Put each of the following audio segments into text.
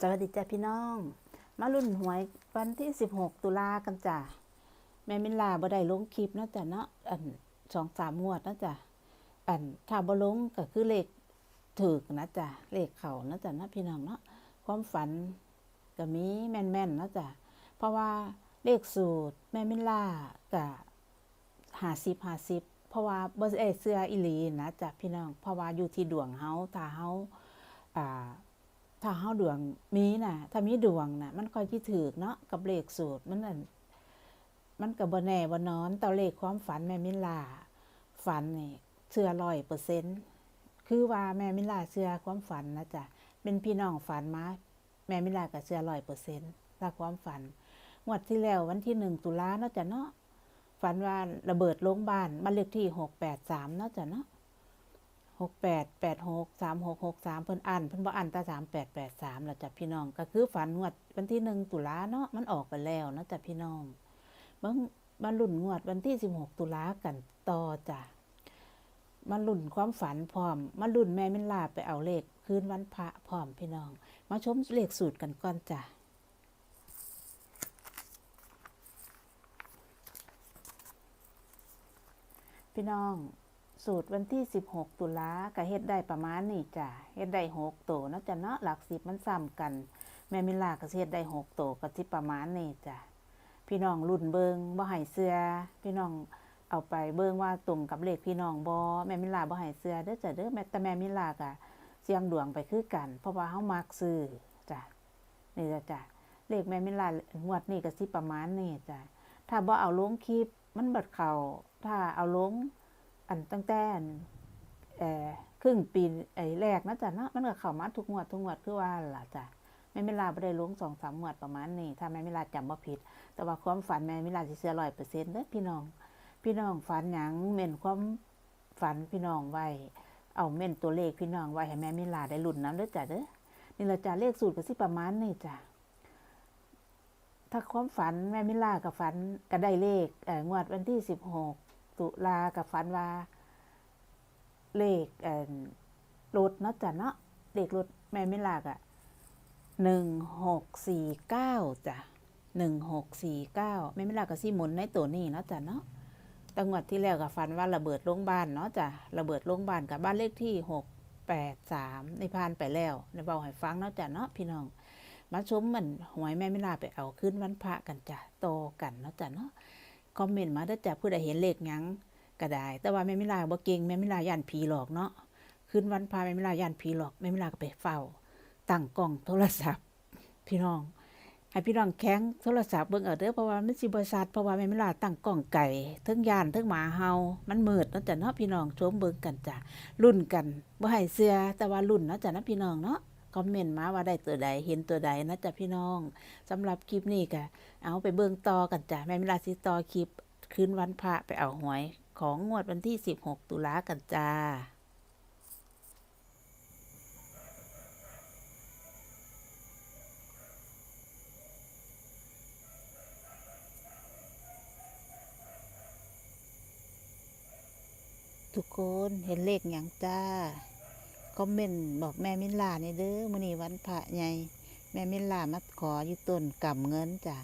สวัสดีจ้าพี่น้อง มารุ่นหวยวันที่ 16 ตุลากันจ้ะแม่มินลาบ่ได้ลงคลิปนะจ้ะเนาะอันสองสามงวดนะจ้ะอันถ้าบ่ลงก็คือเลขถูกนะจ้ะเลขเข่านะจ้ะเนาะพี่น้องเนาะความฝันก็มีแม่นๆเนาะจ้ะเพราะว่าเลขสูตรแม่มินลาก็หาสิบหาสิบเพราะว่าบ่ได้เสื้ออีหลีนะจ้ะพี่น้องเพราะว่าอยู่ที่ดวงเฮาถ้าเฮาอ่า ถ้าเฮาดวงมีน่ะ ถ้ามีดวงน่ะ มันค่อยสิถูกเนาะกับเลขสูตรมันนั่นมันก็บ่แน่บ่นอนต่เลขความฝันแม่มิลาฝันนี่เชื่อ100%คือว่าแม่มิลาเชื่อความฝันนะจ๊ะเป็นพี่น้องฝันมาแม่มิลาก็เชื่อ100%ถ้าความฝันงวดที่แล้ววันที่1ตุลาเนาะจ้ะเนาะฝันว่าระเบิดโรงบ้านบ้านเลขที่683เนาะจ้ะเนาะ หกแปดแปดหกสามหกหกสามเพิ่นอ่านเพิ่นบ่อ่านต่สามแปดแปดสามล้วจ้ะพี่น้อง ก็คือฝันงวดวันที่หนึ่งตุลาเนาะมันออกไปแล้วเนาะจ้ะพี่น้องบิ่งมาลุ้นงวดวันที่สิบหกตุลากันต่อจ้ะมาลุ้นความฝันพร้อมมาลุ้นแม่มินลาไปเอาเลขคืนวันพระพร้อมพี่น้อง มาชมเลขสูตรกันก่อนจ้ะพี่น้อง สูตรวันที่ 16 ตุลาก็เฮ็ดได้ประมาณนี้จ้ะเฮ็ดได้6โตวเนาะจ้ะเนาะหลักสิบมันซ้ำกัน แม่มิลาก็เฮ็ดได้6โตวก็สิประมาณนี้จ้ะพี่น้องรุ่นเบิงบ่ให้เสื้อพี่น้องเอาไปเบิงว่าตรงกับเลขพี่น้องบ่แม่มิลาบ่ให้เสื้อเด้อจ้ะเด้อแม่แต่แม่มิลาก็เสียงดวงไปคือกัน เพราะว่าเฮามักซื้อจ้ะนี่จ้ะจ้ะเลขแม่มิลางวดนี้ก็สิประมาณนี้จ้ะถ้าบ่เอาลงคลิปมันบัดเข้าถ้าเอาลง อันตั้งแต่เอ่อครึ่งปีไอ้แรกนะจ๊ะเนาะมันก็เข้ามาทุกงวดทุกงวดคือว่าล่ะจ้ะแม่มิลาบ่ได้ลงสองสามงวดประมาณนี้ถ้าแม่มิลาจำบ่าผิด แต่ว่าความฝันแม่มิลาสิเชื่อ100%เด้อพี่น้อง พี่น้องฝันหยังเม่นความฝันพี่น้องไว้เอาเม่นตัวเลขพี่น้องไว้ให้แม่มิลาได้ลุ้นนำเด้อจ้ะเด้อนี่ละจ้ะเลขสูตรก็สิประมาณนี้จ้ะถ้าความฝันแม่มิลาก็ฝันก็ได้เลขเอองวดวันที่16 ตุลากับฝันว่า เลขเอ่อรถเนาะจ้ะเนาะเลขรถแม่ไม่ลากอะหนึ่งหกสี่เก้าจ้ะหนึ่งหกสี่เก้าแม่ไม่ลากก็สิหมุนในตัวนี้เนาะจ้ะเนาะตังหวัดที่แล้วกับฝันว่าระเบิดโรงบ้านเนาะจ้ะระเบิดโรงบ้านกับบ้านเลขที่หกแปดสามในพานไปแล้วในเบาให้ฟังเนาะจ้ะเนาะพี่น้องมาชมมันหวยแม่ไม่ลาไปเอาขึ้นวันพระกันจ้ะโตกันเนาะจ้ะเนาะ คอมเมนต์มาเด้อจ้ะผู้ใดเห็นเลขยังก็ได้ แต่ว่าแม่มิลาบ่เก่งแม่มิลาย่านผีหลอกเนาะคืนวันพาแม่มิลาย่านผีหลอกแม่มิลาก็ไปเฝ้าตั้งกล้องโทรศัพท์ พี่น้องให้พี่น้องแข้งโทรศัพท์เบิ่งเอาเด้อเพราะว่ามันสิบ่ชัดเพราะว่าแม่มิลาตั้งกล้องไก่เทั้งย่านเทั้งหมาเฮามันมืดเนาะจ้ะเนาะพี่น้องชมเบิ่งกันจ้ะรุ่นกันบ่ให้เสื้อแต่ว่ารุ่นเนาะจ้ะนะพี่น้องเนาะ คอมเมนต์มาว่าได้ตัวใดเห็นตัวใดนะจ้ะพี่น้องสำหรับคลิปนี้ก็เอาไปเบิ่งต่อกันจ้ะแม่มิลาสิต่อคลิปคืนวันพระไปเอาหวยของงวดวันที่ 16 ตุลากันจ้าทุกคนเห็นเลขอย่างจ้า คอมเมนต์บอกแม่มินลานี่เด้อมื้อนี้วันพระใหญ่แม่มินลามาขออยู่ต้นกำเงินจ้ะ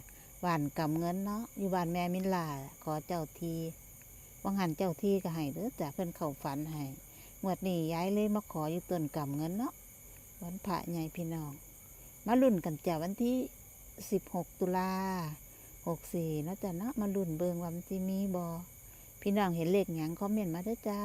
บ้านกำเงินเนาะอยู่บ้านแม่มินลาขอเจ้าทีวังหันเจ้าที่ก็ให้เด้อจ้ะเพิ่นเข้าฝันให้งวดนี้ย้ายเลยมาขออยู่ต้นกำเงินเนาะวันพระใหญ่พี่น้อง มาลุ้นกันจ้ะวันที่16ตุลา64เนะจ้ะเนาะมาลุ้นเบิงว่ามันสิมีบ่พี่น้องเห็นเลขหยังคอมเมนต์มาเด้อจ้า